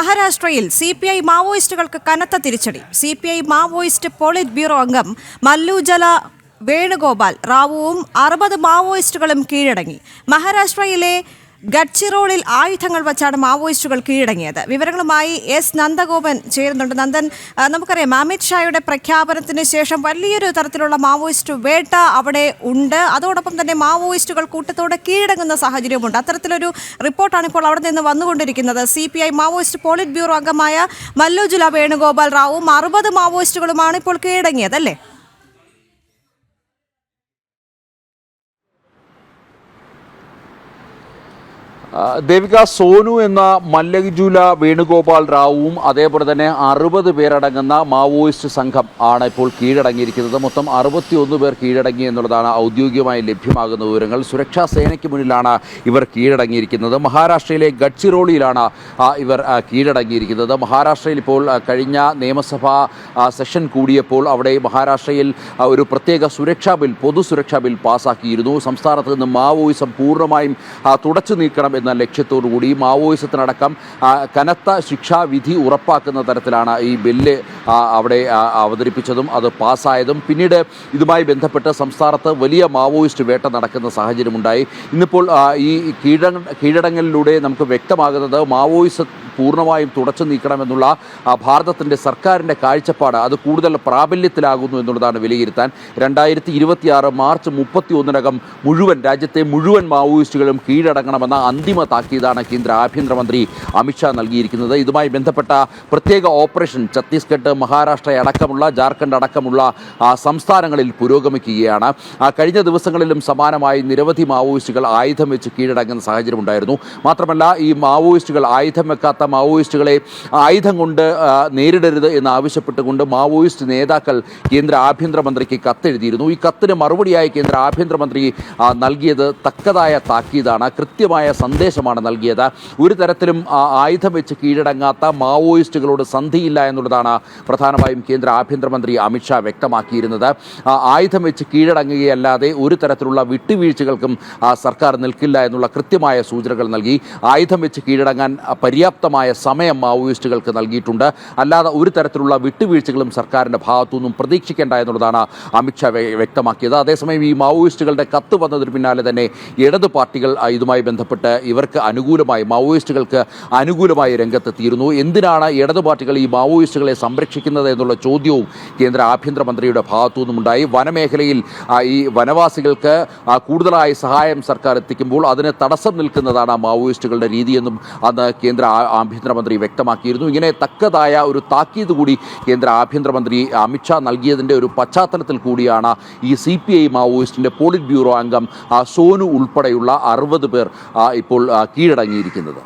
മഹാരാഷ്ട്രയിൽ C P I മാവോയിസ്റ്റുകൾക്ക് കനത്ത തിരിച്ചടി. C P I Maoist politburo അംഗം മല്ലുജല വേണുഗോപാൽ റാവുവും അറുപത് മാവോയിസ്റ്റുകളും കീഴടങ്ങി. മഹാരാഷ്ട്രയിലെ ഗഡ്ചിറോളിൽ ആയുധങ്ങൾ വച്ചാണ് മാവോയിസ്റ്റുകൾ കീഴടങ്ങിയത്. വിവരങ്ങളുമായി എസ് നന്ദഗോപൻ ചേരുന്നുണ്ട്. നന്ദൻ നമുക്കറിയാം അമിത് ഷായുടെ പ്രഖ്യാപനത്തിന് ശേഷം വലിയൊരു തരത്തിലുള്ള മാവോയിസ്റ്റ് വേട്ട അവിടെ ഉണ്ട്. അതോടൊപ്പം തന്നെ മാവോയിസ്റ്റുകൾ കൂട്ടത്തോടെ കീഴടങ്ങുന്ന സാഹചര്യമുണ്ട് അത്തരത്തിലൊരു റിപ്പോർട്ടാണ് ഇപ്പോൾ അവിടെ നിന്ന് വന്നുകൊണ്ടിരിക്കുന്നത്. C P I Maoist politburo അംഗമായ മല്ലോജുല വേണുഗോപാൽ റാവുവും അറുപത് മാവോയിസ്റ്റുകളുമാണ് ഇപ്പോൾ കീഴടങ്ങിയത് അല്ലേ? ദേവിക സോനു എന്ന മല്ലജുല വേണുഗോപാൽ റാവുവും അതേപോലെ തന്നെ അറുപത് പേരടങ്ങുന്ന മാവോയിസ്റ്റ് സംഘം ആണ് ഇപ്പോൾ കീഴടങ്ങിയിരിക്കുന്നത്. മൊത്തം അറുപത്തിയൊന്ന് പേർ കീഴടങ്ങി എന്നുള്ളതാണ് ഔദ്യോഗികമായി ലഭ്യമാകുന്ന വിവരങ്ങൾ. സുരക്ഷാ സേനയ്ക്ക് മുന്നിലാണ് ഇവർ കീഴടങ്ങിയിരിക്കുന്നത്. മഹാരാഷ്ട്രയിലെ ഗഡ്ചിറോളിയിലാണ് ഇവർ കീഴടങ്ങിയിരിക്കുന്നത്. മഹാരാഷ്ട്രയിൽ ഇപ്പോൾ കഴിഞ്ഞ നിയമസഭാ സെഷൻ കൂടിയപ്പോൾ അവിടെ മഹാരാഷ്ട്രയിൽ ഒരു പ്രത്യേക സുരക്ഷാ ബിൽ പൊതു സുരക്ഷാ ബിൽ പാസാക്കിയിരുന്നു. സംസ്ഥാനത്ത് നിന്ന് മാവോയിസം പൂർണമായും തുടച്ചു നീക്കണം എന്ന ലക്ഷ്യത്തോടുകൂടി മാവോയിസത്തിനടക്കം കനത്ത ശിക്ഷാവിധി ഉറപ്പാക്കുന്ന തരത്തിലാണ് ഈ ബില്ല് അവിടെ അവതരിപ്പിച്ചതും അത് പാസ്സായതും. പിന്നീട് ഇതുമായി ബന്ധപ്പെട്ട് സംസ്ഥാനത്ത് വലിയ മാവോയിസ്റ്റ് വേട്ട നടക്കുന്ന സാഹചര്യമുണ്ടായി. ഇന്നിപ്പോൾ ഈ കീഴ കീഴടങ്ങലിലൂടെ നമുക്ക് വ്യക്തമാകുന്നത് മാവോയിസം പൂർണമായും തുടച്ചു നീക്കണമെന്നുള്ള ഭാരതത്തിന്റെ സർക്കാരിന്റെ കാഴ്ചപ്പാട് അത് കൂടുതൽ പ്രാബല്യത്തിലാകുന്നു എന്നുള്ളതാണ് വിലയിരുത്താൻ. രണ്ടായിരത്തി ഇരുപത്തിയാറ് മാർച്ച് മുപ്പത്തി ഒന്നിനകം മുഴുവൻ രാജ്യത്തെ മുഴുവൻ മാവോയിസ്റ്റുകളും കീഴടങ്ങണമെന്ന അന്തിമ താക്കീതാണ് കേന്ദ്ര ആഭ്യന്തരമന്ത്രി അമിത്ഷാ നൽകിയിരിക്കുന്നത്. ഇതുമായി ബന്ധപ്പെട്ട പ്രത്യേക ഓപ്പറേഷൻ ഛത്തീസ്ഗഡ് മഹാരാഷ്ട്ര അടക്കമുള്ള ജാർഖണ്ഡ് അടക്കമുള്ള സംസ്ഥാനങ്ങളിൽ പുരോഗമിക്കുകയാണ്. കഴിഞ്ഞ ദിവസങ്ങളിലും സമാനമായി നിരവധി മാവോയിസ്റ്റുകൾ ആയുധം വെച്ച് കീഴടങ്ങുന്ന സാഹചര്യമുണ്ടായിരുന്നു മാത്രമല്ല ഈ മാവോയിസ്റ്റുകൾ ആയുധം വെക്കാത്ത മാവോയിസ്റ്റുകളെ ആയുധം കൊണ്ട് നേരിടരുത് എന്ന് ആവശ്യപ്പെട്ടുകൊണ്ട് മാവോയിസ്റ്റ് നേതാക്കൾ കേന്ദ്ര ആഭ്യന്തരമന്ത്രിക്ക് കത്തെഴുതിയിരുന്നു. ഈ കത്തിന് മറുപടിയായി കേന്ദ്ര ആഭ്യന്തരമന്ത്രി നൽകിയത് തക്കതായ താക്കീതാണ്. കൃത്യമായ സന്ദേശമാണ് നൽകിയത്. ഒരു തരത്തിലും ആയുധം വെച്ച് കീഴടങ്ങാത്ത മാവോയിസ്റ്റുകളോട് സന്ധിയില്ല എന്നുള്ളതാണ് പ്രധാനമായും കേന്ദ്ര ആഭ്യന്തരമന്ത്രി അമിത്ഷാ വ്യക്തമാക്കിയിരുന്നത്. ആയുധം വെച്ച് കീഴടങ്ങുകയല്ലാതെ ഒരു തരത്തിലുള്ള വിട്ടുവീഴ്ചകൾക്കും സർക്കാർ നിൽക്കില്ല എന്നുള്ള കൃത്യമായ സൂചനകൾ നൽകി. ആയുധം വെച്ച് കീഴടങ്ങാൻ ആ, പര്യാപ്തമായ സമയം മാവോയിസ്റ്റുകൾക്ക് നൽകിയിട്ടുണ്ട്. അല്ലാതെ ഒരു തരത്തിലുള്ള വിട്ടുവീഴ്ചകളും സർക്കാരിന്റെ ഭാഗത്തുനിന്നും പ്രതീക്ഷിക്കേണ്ട എന്നുള്ളതാണ് അമിത്ഷാ വ്യ- വ്യക്തമാക്കിയത്. അതേസമയം ഈ മാവോയിസ്റ്റുകളുടെ കത്ത് വന്നതിന് പിന്നാലെ തന്നെ ഇടത് പാർട്ടികൾ ഇതുമായി ബന്ധപ്പെട്ട് ഇവർക്ക് അനുകൂലമായി മാവോയിസ്റ്റുകൾക്ക് അനുകൂലമായി രംഗത്തെത്തിയിരുന്നു. എന്തിനാണ് ഇടത് പാർട്ടികൾ ഈ മാവോയിസ്റ്റുകളെ സംരക്ഷിക്കുന്നത് എന്നുള്ള ചോദ്യവും കേന്ദ്ര ആഭ്യന്തരമന്ത്രിയുടെ ഭാഗത്തു നിന്നുമുണ്ടായി വനമേഖലയിൽ ഈ വനവാസികൾക്ക് കൂടുതലായ സഹായം സർക്കാർ എത്തിക്കുമ്പോൾ അതിന് തടസ്സം നിൽക്കുന്നതാണ് മാവോയിസ്റ്റുകളുടെ രീതിയെന്നും അന്ന് കേന്ദ്ര ആഭ്യന്തരമന്ത്രി വ്യക്തമാക്കിയിരുന്നു. ഇങ്ങനെ തക്കതായ ഒരു താക്കീത് കൂടി കേന്ദ്ര ആഭ്യന്തരമന്ത്രി അമിത്ഷാ നൽകിയതിന്റെ ഒരു പശ്ചാത്തലത്തിൽ കൂടിയാണ് ഈ സി പി ഐ മാവോയിസ്റ്റിന്റെ പോളിറ്റ് ബ്യൂറോ അംഗം സോനു ഉൾപ്പെടെയുള്ള അറുപത് പേർ ഇപ്പോൾ കീഴടങ്ങിയിരിക്കുന്നത്.